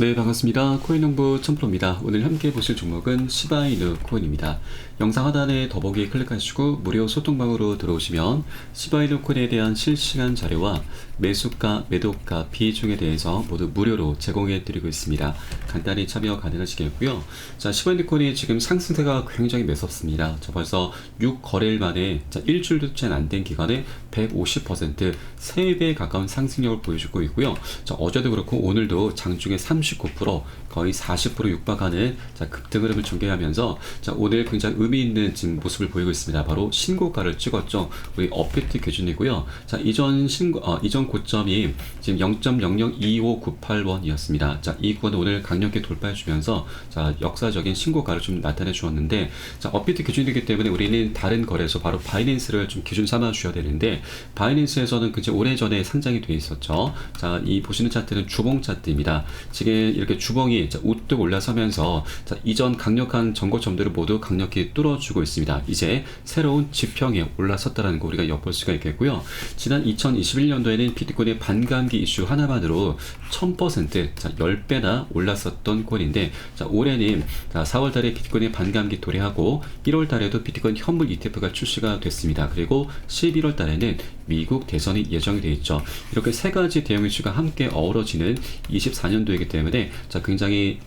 네 반갑습니다. 코인농부 천프로입니다. 오늘 함께 보실 종목은 시바이누 코인입니다. 영상 하단에 더보기 클릭하시고 무료 소통방으로 들어오시면 시바이누 코인에 대한 실시간 자료와 매수가 매도가 비중에 대해서 모두 무료로 제공해 드리고 있습니다. 간단히 참여 가능하시겠고요. 자 시바이누 코인이 지금 상승세가 굉장히 매섭습니다. 저 벌써 6거래일 만에 자 일주일도 채 안 된 기간에 150% 3배 가까운 상승력을 보여주고 있고요 자 어제도 그렇고 오늘도 장중에 30 39% 거의 40% 육박하는 자, 급등 흐름을 전개하면서 자, 오늘 굉장히 의미 있는 지금 모습을 보이고 있습니다. 바로 신고가를 찍었죠. 우리 업비트 기준이고요. 자, 이전 신고 어, 이전 고점이 지금 0.002598원이었습니다. 자, 이 구간을 오늘 강력히 돌파해 주면서 자, 역사적인 신고가를 좀 나타내 주었는데 자, 업비트 기준이기 때문에 우리는 다른 거래소 바로 바이낸스를 좀 기준 삼아 주셔야 되는데 바이낸스에서는 그제 오래전에 상장이 돼 있었죠. 자, 이 보시는 차트는 주봉 차트입니다. 지금 이렇게 주봉이 우뚝 올라서면서 자, 이전 강력한 정고점들을 모두 강력히 뚫어주고 있습니다. 이제 새로운 지평에 올라섰다는 거 우리가 엿볼 수가 있겠고요. 지난 2021년도에는 비트코인의 반감기 이슈 하나만으로 1000% 자, 10배나 올랐었던 꼴인데 자, 올해는 자, 4월 달에 비트코인의 반감기 도래하고 1월 달에도 비트코인 현물 ETF가 출시가 됐습니다. 그리고 11월 달에는 미국 대선이 예정이 되어 있죠. 이렇게 세 가지 대형 이슈가 함께 어우러지는 24년도이기 때문에 자 굉장히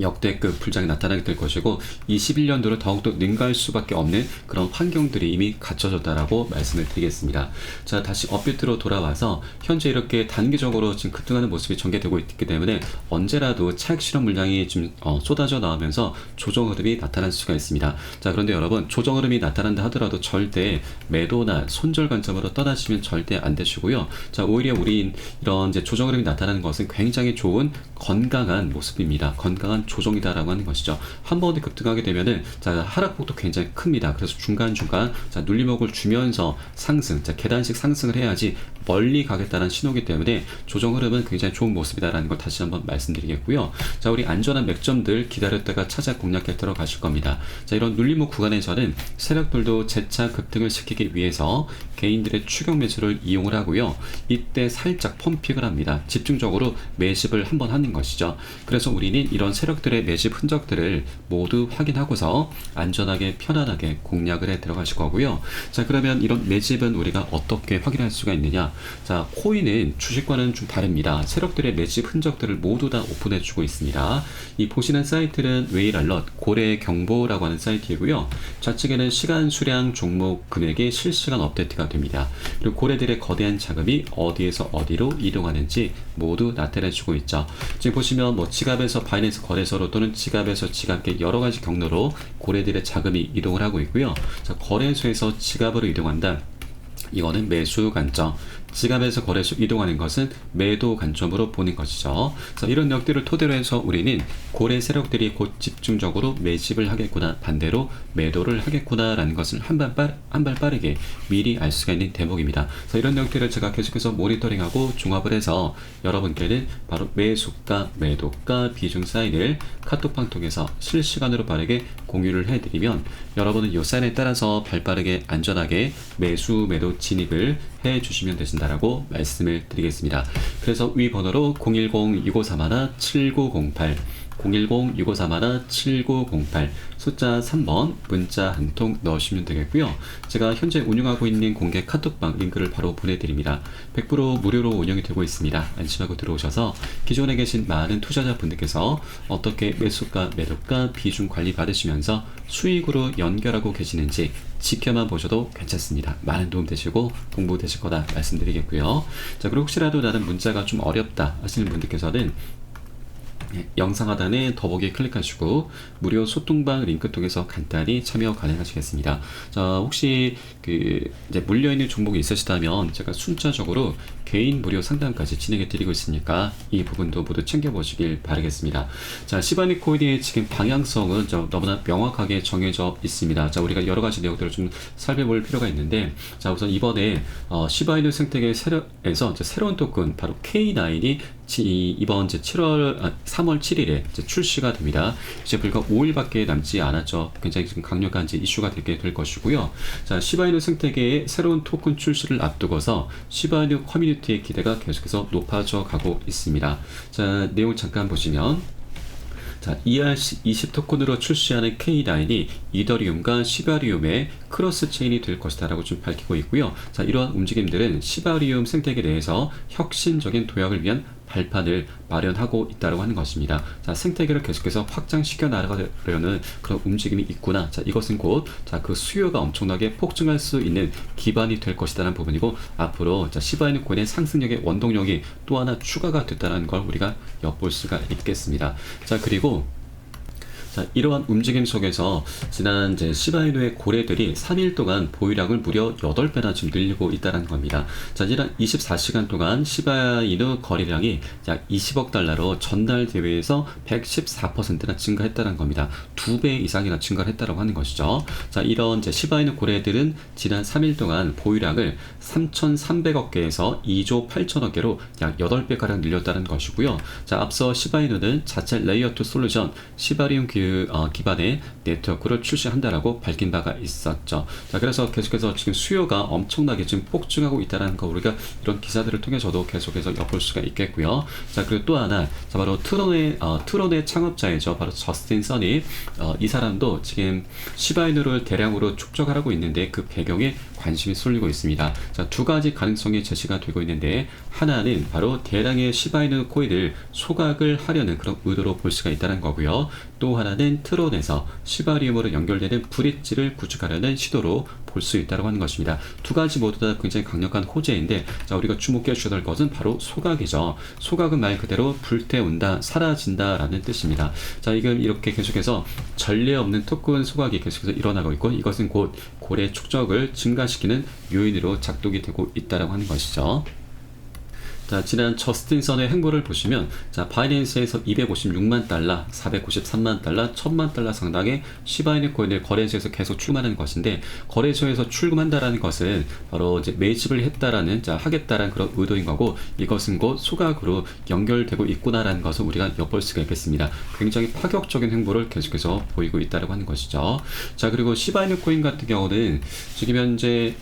역대급 불장이 나타나게 될 것이고 21년도로 더욱더 능가할 수밖에 없는 그런 환경들이 이미 갖춰졌다라고 말씀을 드리겠습니다. 자 다시 업비트로 돌아와서 현재 이렇게 단기적으로 지금 급등하는 모습이 전개되고 있기 때문에 언제라도 차익 실험 물량이 좀 어, 쏟아져 나오면서 조정 흐름이 나타날 수가 있습니다. 자 그런데 여러분 조정 흐름이 나타난다 하더라도 절대 매도나 손절 관점으로 떠나시면 절대 안 되시고요. 자 오히려 우리 이런 이제 조정 흐름이 나타나는 것은 굉장히 좋은 건강한 모습입니다. 건강 한 조정이다라고 하는 것이죠. 한 번에 급등하게 되면은 자 하락폭도 굉장히 큽니다. 그래서 중간 중간 자 눌림목을 주면서 상승, 자 계단식 상승을 해야지 멀리 가겠다는 신호기 때문에 조정 흐름은 굉장히 좋은 모습이다라는 걸 다시 한번 말씀드리겠고요. 자 우리 안전한 맥점들 기다렸다가 찾아 공략해 들어가실 겁니다. 자 이런 눌림목 구간에서는 세력들도 재차 급등을 시키기 위해서 개인들의 추격 매수를 이용을 하고요. 이때 살짝 펌픽을 합니다. 집중적으로 매집을 한번 하는 것이죠. 그래서 우리는 이런 세력들의 매집 흔적들을 모두 확인하고서 안전하게 편안하게 공략을 해 들어가실 거고요. 자 그러면 이런 매집은 우리가 어떻게 확인할 수가 있느냐? 자 코인은 주식과는 좀 다릅니다. 세력들의 매집 흔적들을 모두 다 오픈해 주고 있습니다. 이 보시는 사이트는 웨이랄럿 고래 경보라고 하는 사이트이고요. 좌측에는 시간 수량 종목 금액의 실시간 업데이트가 됩니다. 그리고 고래들의 거대한 자금이 어디에서 어디로 이동하는지 모두 나타내 주고 있죠. 지금 보시면 뭐 지갑에서 바이낸스 거래소로 또는 지갑에서 지갑계 여러 가지 경로로 고래들의 자금이 이동을 하고 있고요. 자, 거래소에서 지갑으로 이동한다. 이거는 매수 관점. 지갑에서 거래소 이동하는 것은 매도 관점으로 보는 것이죠. 그래서 이런 역들을 토대로 해서 우리는 고래 세력들이 곧 집중적으로 매집을 하겠구나, 반대로 매도를 하겠구나라는 것을 한발 한발 빠르게 미리 알 수가 있는 대목입니다. 그래서 이런 역들을 제가 계속해서 모니터링하고 종합을 해서 여러분께는 바로 매수가, 매도가, 비중 사인을 카톡방 통해서 실시간으로 빠르게 공유를 해드리면 여러분은 이 사인에 따라서 발 빠르게 안전하게 매수, 매도 진입을 해 주시면 되신다라고 말씀을 드리겠습니다. 그래서 위 번호로 010-6531-7908 010-6531-7908 숫자 3번 문자 한 통 넣으시면 되겠고요. 제가 현재 운영하고 있는 공개 카톡방 링크를 바로 보내드립니다. 100% 무료로 운영이 되고 있습니다. 안심하고 들어오셔서 기존에 계신 많은 투자자분들께서 어떻게 매수가, 매도가, 비중 관리 받으시면서 수익으로 연결하고 계시는지 지켜만 보셔도 괜찮습니다. 많은 도움 되시고 공부 되실 거다 말씀드리겠고요. 자, 그리고 혹시라도 나는 문자가 좀 어렵다 하시는 분들께서는 예, 영상 하단에 더보기 클릭하시고 무료 소통방 링크 통해서 간단히 참여 가능하시겠습니다. 자, 혹시 그 이제 물려 있는 종목이 있으시다면 제가 순차적으로 개인 무료 상담까지 진행해 드리고 있으니까 이 부분도 모두 챙겨 보시길 바라겠습니다. 자, 시바니 코인의 지금 방향성은 너무나 명확하게 정해져 있습니다. 자, 우리가 여러 가지 내용들을 좀 살펴볼 필요가 있는데 자, 우선 이번에 어, 시바이누 생태계 세력에서 새로운 토큰 바로 K9이 지- 이번 이제 7월 아, 3월 7일에 이제 출시가 됩니다. 이제 불과 5일밖에 남지 않았죠. 굉장히 지금 강력한 이제 이슈가 되게 될 것이고요. 자 시바이누 생태계의 새로운 토큰 출시를 앞두고서 시바이누 커뮤니티의 기대가 계속해서 높아져 가고 있습니다. 자 내용 잠깐 보시면 자, ERC20 토큰으로 출시하는 K9이 이더리움과 시바리움의 크로스 체인이 될 것이다 라고 좀 밝히고 있고요. 자, 이러한 움직임들은 시바리움 생태계 내에서 혁신적인 도약을 위한 발판을 마련하고 있다고 하는 것입니다. 자, 생태계를 계속해서 확장시켜 나가려는 그런 움직임이 있구나. 자, 이것은 곧, 자, 그 수요가 엄청나게 폭증할 수 있는 기반이 될 것이다라는 부분이고, 앞으로, 자, 시바이누 코인의 상승력의 원동력이 또 하나 추가가 됐다는 걸 우리가 엿볼 수가 있겠습니다. 자, 그리고, 자, 이러한 움직임 속에서 지난 이제 시바이누의 고래들이 3일 동안 보유량을 무려 8배나 지금 늘리고 있다는 겁니다. 자, 지난 24시간 동안 시바이누 거래량이 약 20억 달러로 전날 대회에서 114%나 증가했다는 겁니다. 두배 이상이나 증가를 했다고 하는 것이죠. 자, 이런 이제 시바이누 고래들은 지난 3일 동안 보유량을 3,300억 개에서 2조 8천억 개로 약 8배가량 늘렸다는 것이고요. 자, 앞서 시바이누는 자체 레이어 2 솔루션 시바리움 기, 어, 기반의 네트워크를 출시한다라고 밝힌 바가 있었죠. 자, 그래서 계속해서 지금 수요가 엄청나게 지금 폭증하고 있다는 거 우리가 이런 기사들을 통해서도 계속해서 엿볼 수가 있겠고요. 자, 그리고 또 하나, 자, 바로 트론의, 어, 트론의 창업자이죠. 바로 저스틴 선이, 어, 이 사람도 지금 시바이누를 대량으로 축적하고 있는데 그 배경에 관심이 쏠리고 있습니다. 자, 두 가지 가능성이 제시가 되고 있는데 하나는 바로 대량의 시바이누 코인을 소각을 하려는 그런 의도로 볼 수가 있다는 거고요. 또 하나는 트론에서 시바리움으로 연결되는 브릿지를 구축하려는 시도로 볼 수 있다고 하는 것입니다. 두 가지 모두 다 굉장히 강력한 호재인데 자, 우리가 주목해 주셔야 될 것은 바로 소각이죠. 소각은 말 그대로 불태운다, 사라진다 라는 뜻입니다. 자, 이건 이렇게 계속해서 전례 없는 토큰 소각이 계속해서 일어나고 있고 이것은 곧 고래 축적을 증가시키는 요인으로 작동이 되고 있다고 하는 것이죠. 자, 지난 저스틴 선의 행보를 보시면 자, 바이낸스에서 256만 달러, 493만 달러, 1000만 달러 상당의 시바이누 코인을 거래소에서 계속 출금하는 것인데 거래소에서 출금한다라는 것은 바로 이제 매집을 했다라는 자, 하겠다라는 그런 의도인 거고 이것은 곧 소각으로 연결되고 있구나라는 것을 우리가 엿볼 수가 있겠습니다. 굉장히 파격적인 행보를 계속해서 보이고 있다고 하는 것이죠. 자, 그리고 시바이누 코인 같은 경우는 지금 현재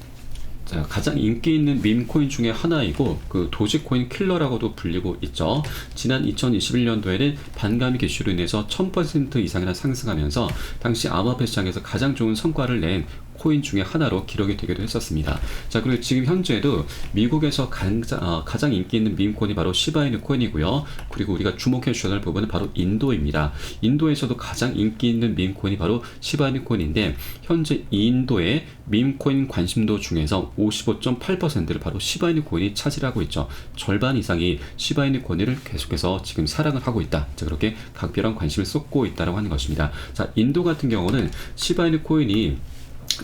자, 가장 인기 있는 밈 코인 중에 하나이고 그 도지코인 킬러라고도 불리고 있죠. 지난 2021년도에는 반감이 개시로 인해서 1000% 이상이나 상승하면서 당시 암호화폐 시장에서 가장 좋은 성과를 낸 코인 중에 하나로 기록이 되기도 했었습니다. 자, 그리고 지금 현재도 미국에서 가장, 어, 가장 인기 있는 밈 코인이 바로 시바이누 코인이고요. 그리고 우리가 주목해 주셔야 할 부분은 바로 인도입니다. 인도에서도 가장 인기 있는 밈 코인이 바로 시바이누 코인인데 현재 인도의 밈 코인 관심도 중에서 55.8%를 바로 시바이누 코인이 차지하고 있죠. 절반 이상이 시바이누 코인을 계속해서 지금 사랑을 하고 있다. 자, 그렇게 각별한 관심을 쏟고 있다고 하는 것입니다. 자, 인도 같은 경우는 시바이누 코인이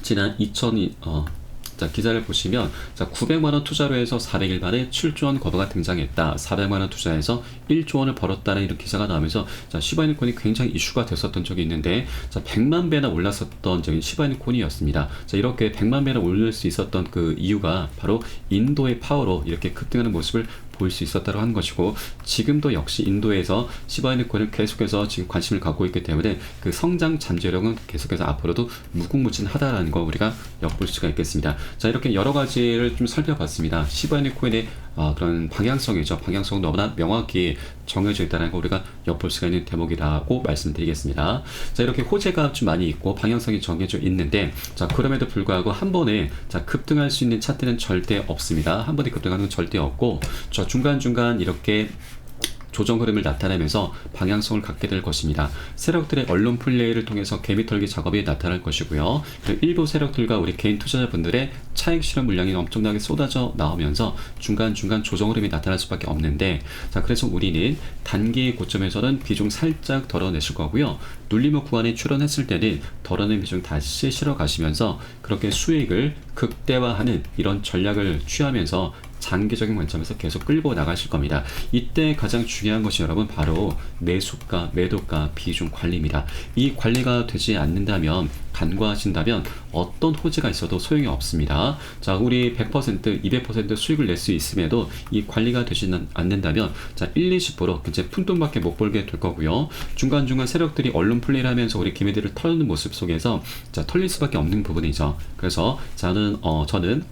지난 2002, 어, 자, 기사를 보시면, 자, 900만 원 투자로 해서 400일 만에 7조 원 거부가 등장했다. 400만 원 투자해서 1조 원을 벌었다는 이런 기사가 나오면서, 자, 시바이누 콘이 굉장히 이슈가 됐었던 적이 있는데, 자, 100만 배나 올랐었던 적이 시바이누 콘이었습니다. 자, 이렇게 100만 배나 올릴 수 있었던 그 이유가 바로 인도의 파워로 이렇게 급등하는 모습을 볼수 있었다고 하는 것이고 지금도 역시 인도에서 시바이누 코인을 계속해서 지금 관심을 갖고 있기 때문에 그 성장 잠재력은 계속해서 앞으로도 무궁무진하다라는 거 우리가 엿볼 수가 있겠습니다. 자 이렇게 여러 가지를 좀 살펴봤습니다. 시바이누 코인의 아, 그런 방향성이죠. 방향성 너무나 명확히 정해져 있다는 거 우리가 엿볼 수가 있는 대목이라고 말씀드리겠습니다. 자 이렇게 호재가 좀 많이 있고 방향성이 정해져 있는데 자 그럼에도 불구하고 한 번에 자 급등할 수 있는 차트는 절대 없습니다. 한 번에 급등하는 건 절대 없고 저 중간 중간 이렇게 조정 흐름을 나타내면서 방향성을 갖게 될 것입니다. 세력들의 언론 플레이를 통해서 개미 털기 작업이 나타날 것이고요. 그리고 일부 세력들과 우리 개인 투자자분들의 차익 실현 물량이 엄청나게 쏟아져 나오면서 중간중간 조정 흐름이 나타날 수밖에 없는데 자 그래서 우리는 단기 고점에서는 비중 살짝 덜어내실 거고요. 눌림목 구간에 출현했을 때는 덜어낸 비중 다시 실어 가시면서 그렇게 수익을 극대화하는 이런 전략을 취하면서 장기적인 관점에서 계속 끌고 나가실 겁니다. 이때 가장 중요한 것이 여러분 바로 매수가, 매도가 비중 관리입니다. 이 관리가 되지 않는다면 간과하신다면 어떤 호재가 있어도 소용이 없습니다. 자, 우리 100%, 200% 수익을 낼 수 있음에도 이 관리가 되지는 않는다면 자, 1, 20% 이제 푼돈밖에 못 벌게 될 거고요. 중간중간 세력들이 언론 플레이를 하면서 우리 기매들을 털는 모습 속에서 자, 털릴 수밖에 없는 부분이죠. 그래서 저는 어, 저는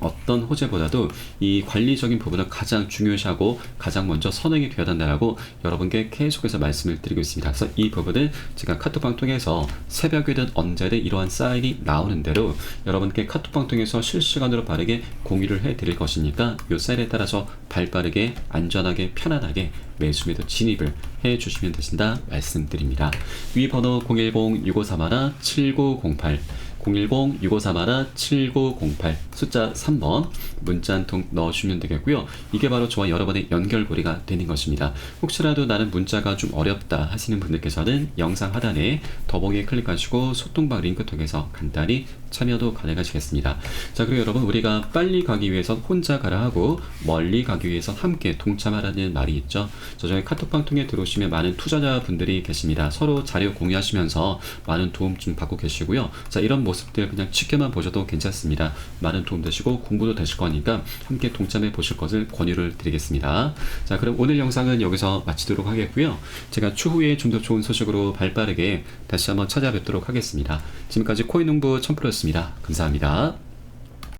어떤 호재보다도 이 관리적인 부분을 가장 중요시하고 가장 먼저 선행이 되어야 한다라고 여러분께 계속해서 말씀을 드리고 있습니다. 그래서 이 부분은 제가 카톡방 통해서 새벽이든 언제든 이러한 사인이 나오는 대로 여러분께 카톡방 통해서 실시간으로 빠르게 공유를 해 드릴 것이니까 이 사인에 따라서 발 빠르게 안전하게 편안하게 매수 매도 진입을 해 주시면 되신다 말씀드립니다. 위 번호 010-6531-7908 010-6531-7908 숫자 3번 문자 한 통 넣어주시면 되겠고요. 이게 바로 저와 여러분의 연결고리가 되는 것입니다. 혹시라도 나는 문자가 좀 어렵다 하시는 분들께서는 영상 하단에 더보기에 클릭하시고 소통방 링크 통해서 간단히 참여도 가능하시겠습니다. 자 그리고 여러분 우리가 빨리 가기 위해선 혼자 가라 하고 멀리 가기 위해선 함께 동참하라는 말이 있죠. 저희 카톡방 통해 들어오시면 많은 투자자분들이 계십니다. 서로 자료 공유하시면서 많은 도움 좀 받고 계시고요. 자 이런 모습들 그냥 지켜만 보셔도 괜찮습니다. 많은 도움 되시고 공부도 되실 거니까 함께 동참해 보실 것을 권유를 드리겠습니다. 자 그럼 오늘 영상은 여기서 마치도록 하겠고요. 제가 추후에 좀 더 좋은 소식으로 발빠르게 다시 한번 찾아뵙도록 하겠습니다. 지금까지 코인농부 첨프로였습니다. 감사합니다.